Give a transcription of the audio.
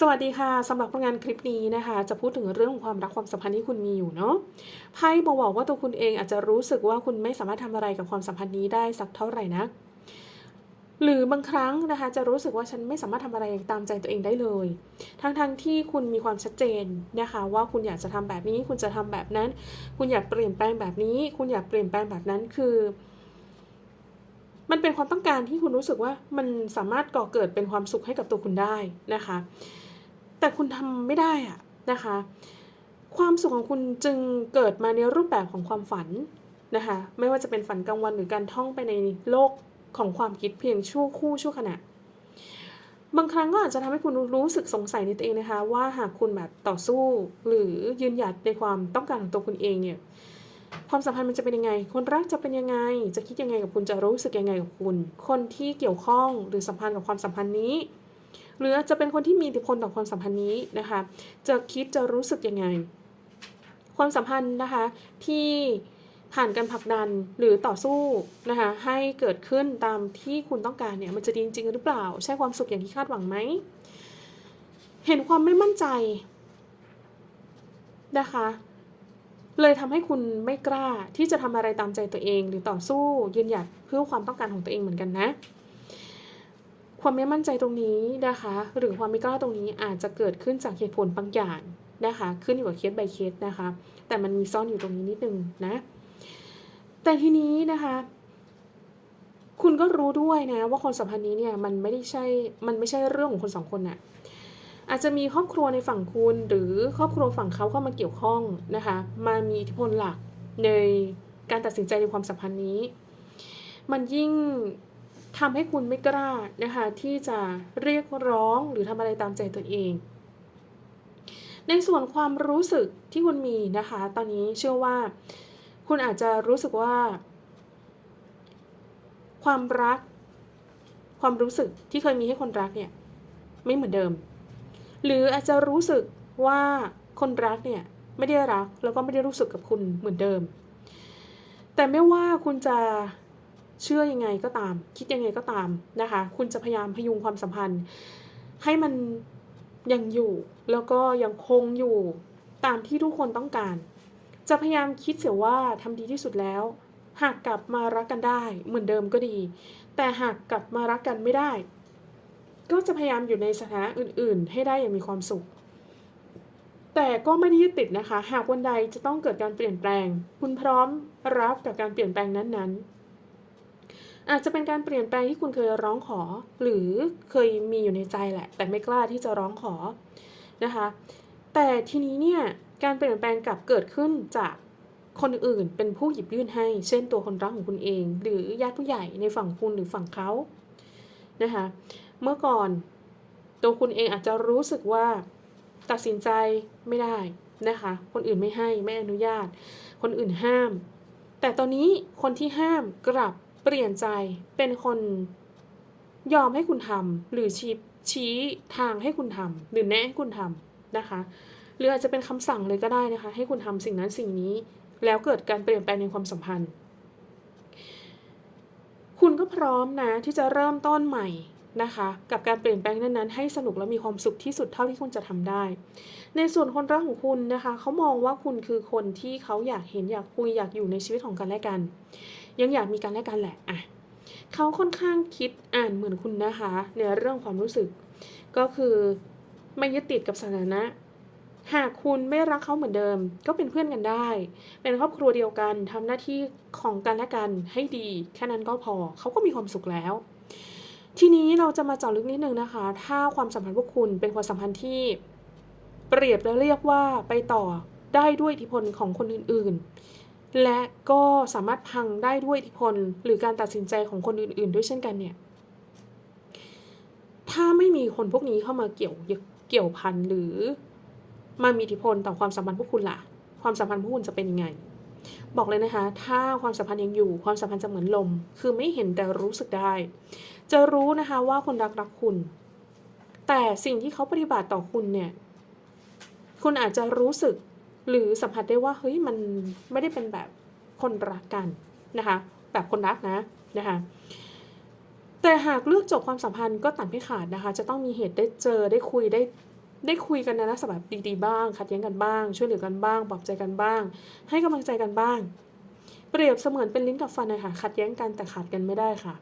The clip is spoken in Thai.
สวัสดีค่ะสำหรับผลงานคลิปนี้นะคะ จะพูดถึงเรื่องของความรักความสัมพันธ์ที่คุณมีอยู่เนาะไพ่บอกบอกว่าตัวคุณเองอาจจะรู้สึกว่าคุณไม่สามารถทำอะไรกับความสัมพันธ์นี้ได้สักเท่าไหร่นะ หรือบางครั้งนะคะจะรู้สึกว่าฉันไม่สามารถทำอะไรตามใจตัวเองได้เลย ทั้งๆทที่คุณมีความชัดเจนนะคะ ว่าคุณอยากจะทำแบบนี้ คุณจะทำแบบนั้น คุณอยากเปลี่ยนแปลงแบบนี้ คุณอยากเปลี่ยนแปลงแบบนั้นคือ มันเป็นความต้องการที่คุณรู้สึกว่ามันสามารถก่อเกิดเป็นความสุขให้กับตัวคุณได้นะคะ แต่คุณทำไม่ได้อะนะคะ ความสุขของคุณจึงเกิดมาในรูปแบบของความฝันนะคะ ไม่ว่าจะเป็นฝันกลางวันหรือการท่องไปในโลกของความคิดเพียงชั่วคู่ชั่วขณะ บางครั้งก็อาจจะทำให้คุณรู้สึกสงสัยในตัวเองนะคะ ว่าหากคุณแบบต่อสู้หรือยืนหยัดในความต้องการของตัวคุณเองเนี่ย ความสัมพันธ์มันจะเป็นยังไง คนรักจะเป็นยังไง จะคิดยังไงกับคุณจะรู้สึกยังไงกับคุณ คนที่เกี่ยวข้องหรือสัมพันธ์กับความสัมพันธ์นี้ หรือจะเป็นคนที่มีอิทธิพลต่อความสัมพันธ์นี้นะคะ จะคิดจะรู้สึกยังไง ความสัมพันธ์นะคะที่ผ่านการผลักดันหรือต่อสู้นะคะให้เกิดขึ้นตามที่คุณต้องการเนี่ยมันจะดีจริงหรือเปล่า ใช่ความสุขอย่างที่คาดหวังไหม เห็นความไม่มั่นใจนะคะ เลยทำให้คุณไม่กล้าที่จะทำอะไรตามใจตัวเอง หรือต่อสู้ยืนหยัดเพื่อความต้องการของตัวเองเหมือนกันนะ ความไม่มั่นใจตรงนี้นะคะ หรือความไม่กล้าตรงนี้อาจจะเกิดขึ้นจากเหตุผลบางอย่างนะคะ ขึ้นอยู่กับเคส by เคสนะคะ แต่มันมีซ่อนอยู่ตรงนี้นิดนึงนะ แต่ทีนี้นะคะ คุณก็รู้ด้วยนะว่าคนสัมพันธ์นี้เนี่ยมันไม่ได้ใช่ มันไม่ใช่เรื่องของคนสองคนน่ะ อาจจะมีครอบครัวในฝั่งคุณ หรือครอบครัวฝั่งเขาเข้ามาเกี่ยวข้องนะคะ มามีอิทธิพลหลักในการตัดสินใจในความสัมพันธ์นี้ มันยิ่งทำให้คุณไม่กล้านะคะที่จะเรียกร้องหรือทำอะไรตามใจตัวเอง ในส่วนความรู้สึกที่คุณมีนะคะ ตอนนี้เชื่อว่า คุณอาจจะรู้สึกว่า ความรัก ความรู้สึกที่เคยมีให้คนรักเนี่ย ไม่เหมือนเดิม หรืออาจจะรู้สึกว่าคนรักเนี่ยไม่ได้รักแล้วก็ไม่ได้รู้สึกกับคุณเหมือนเดิม แต่ไม่ว่าคุณจะเชื่อยังไงก็ตาม คิดยังไงก็ตามนะคะ คุณจะพยายามพยุงความสัมพันธ์ ให้มันยังอยู่แล้วก็ยังคงอยู่ตามที่ทุกคนต้องการ จะพยายามคิดเสียว่าทำดีที่สุดแล้ว หากกลับมารักกันได้เหมือนเดิมก็ดี แต่หากกลับมารักกันไม่ได้ ก็จะพยายามอยู่ในสถานะอื่น ๆ ให้ได้อย่างมีความสุข แต่ก็ไม่ได้ยึดติดนะคะ หากวันใดจะต้องเกิดการเปลี่ยนแปลง คุณพร้อมรับกับการเปลี่ยนแปลงนั้น ๆ อาจจะเป็นการเปลี่ยนแปลงที่คุณเคยร้องขอ หรือเคยมีอยู่ในใจแหละ แต่ไม่กล้าที่จะร้องขอนะคะ แต่ทีนี้เนี่ยการเปลี่ยนแปลงกลับเกิดขึ้นจากคนอื่นเป็นผู้หยิบยื่นให้ เช่นตัวคนรักของคุณเอง หรือญาติผู้ใหญ่ในฝั่งคุณหรือฝั่งเขานะคะ เมื่อก่อน ตัวคุณเองอาจจะรู้สึกว่า ตัดสินใจไม่ได้นะคะ คนอื่นไม่ให้ไม่อนุญาต คนอื่นห้าม แต่ตอนนี้คนที่ห้ามกลับเปลี่ยนใจเป็นคนยอมให้คุณทำหรือชี้ชี้ทางให้คุณทำหรือแนะให้คุณทำนะคะ หรืออาจจะเป็นคำสั่งเลยก็ได้นะคะ ให้คุณทำสิ่งนั้นสิ่งนี้ แล้วเกิดการเปลี่ยนแปลงในความสัมพันธ์ คุณก็พร้อมนะที่จะเริ่มต้นใหม่ นะคะ กับการเปลี่ยนแปลงนั้นๆให้สนุกและมีความสุขที่สุดเท่าที่คุณจะทำได้ ในส่วนคนรักของคุณนะคะเขามองว่าคุณคือคนที่เขาอยากเห็นอยากคุยอยากอยู่ในชีวิตของกันและกัน ยังอยากมีกันและกันแหละอะเขาค่อนข้างคิดอ่านเหมือนคุณนะคะ ในเรื่องความรู้สึก ก็คือไม่ยึดติดกับสถานะ หากคุณไม่รักเขาเหมือนเดิม ก็เป็นเพื่อนกันได้ เป็นครอบครัวเดียวกันทำหน้าที่ของกันและกันให้ดี แค่นั้นก็พอเขาก็มีความสุขแล้ว ทีนี้เราจะมาเจาะลึกนิดนึงนะคะ ถ้าความสัมพันธ์พวกคุณเป็นความสัมพันธ์ที่ เปรียบแล้วเรียกว่าไปต่อได้ด้วยอิทธิพลของคนอื่นๆ และก็สามารถพังได้ด้วยอิทธิพล หรือการตัดสินใจของคนอื่นๆ ด้วยเช่นกันเนี่ย ถ้าไม่มีคนพวกนี้เข้ามาเกี่ยวเกี่ยวพันหรือมามีอิทธิพลต่อความสัมพันธ์พวกคุณล่ะ ความสัมพันธ์พวกคุณจะเป็นยังไง บอกเลยนะคะ ถ้าความสัมพันธ์ยังอยู่ ความสัมพันธ์จะเหมือนลม คือไม่เห็นแต่รู้สึกได้ จะรู้นะคะว่าคนรักรักคุณ แต่สิ่งที่เขาปฏิบัติต่อคุณเนี่ย คุณอาจจะรู้สึกหรือสัมผัสได้ว่าเฮ้ยมันไม่ได้เป็นแบบคนรักกันนะคะ แบบคนรักนะนะคะแต่หากเลือกจบความสัมพันธ์ก็ตัดไม่ขาดนะคะ จะต้องมีเหตุได้เจอได้คุยได้ได้คุยกันนะลักษณะแบดีๆบ้างขัดแย้งกันบ้าง ช่วยเหลือกันบ้างปลอบใจกันบ้าง ให้กำลังใจกันบ้าง เปรียบเสมือนเป็นลิ้นกับฟันเลยค่ะขัดแย้งกันแต่ขาดกันไม่ได้ค่ะ